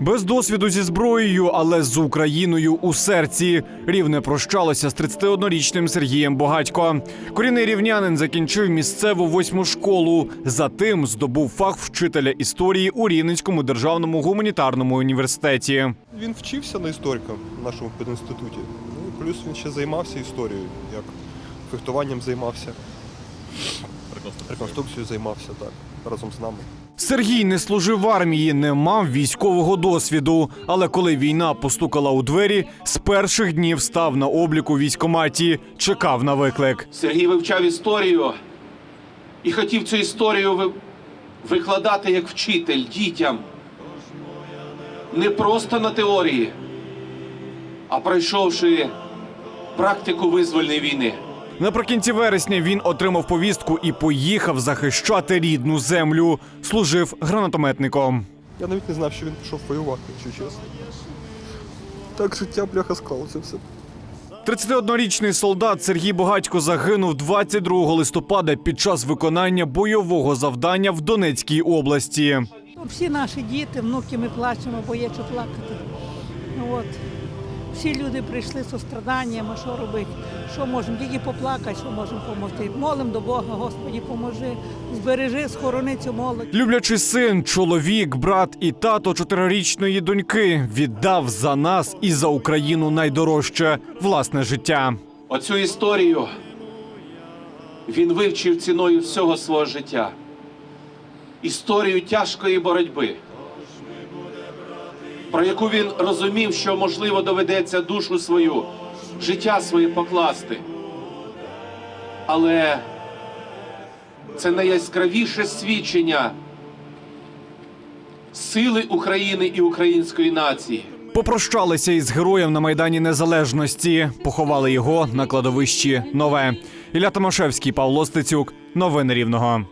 Без досвіду зі зброєю, але з Україною у серці. Рівне прощалося з 31-річним Сергієм Богатько. Корінний рівнянин закінчив місцеву восьму школу. Затим здобув фах вчителя історії у Рівненському державному гуманітарному університеті. Він вчився на історика в нашому пединституті. Ну плюс він ще займався історією, як фехтуванням займався. Реконструкцією займався так, разом з нами. Сергій не служив в армії, не мав військового досвіду. Але коли війна постукала у двері, з перших днів став на обліку військоматі, чекав на виклик. Сергій вивчав історію і хотів цю історію викладати як вчитель дітям. Не просто на теорії, а пройшовши практику визвольної війни. Наприкінці вересня він отримав повістку і поїхав захищати рідну землю. Служив гранатометником. Я навіть не знав, що він пішов воювати, якщо чесно. Так життя бляха склалося все. 31-річний солдат Сергій Богатько загинув 22 листопада під час виконання бойового завдання в Донецькій області. Ну, Всі наші діти, внуки, ми плачемо, бо є що плакати. От. Всі люди прийшли з состраданням, що робити? Що можемо? Тільки поплакати, що можемо допомогти. Молимо до Бога, Господі, поможи, збережи, схорони цю молодь. Люблячий син, чоловік, брат і тато чотирирічної доньки віддав за нас і за Україну найдорожче власне життя. Оцю історію він вивчив ціною всього свого життя. Історію тяжкої боротьби, про яку він розумів, що можливо доведеться душу свою, життя своє покласти. Але це найяскравіше свідчення сили України і української нації. Попрощалися із героєм на майдані Незалежності. Поховали його на кладовищі Нове. Ілля Томашевський, Павло Стецюк. Новини Рівного.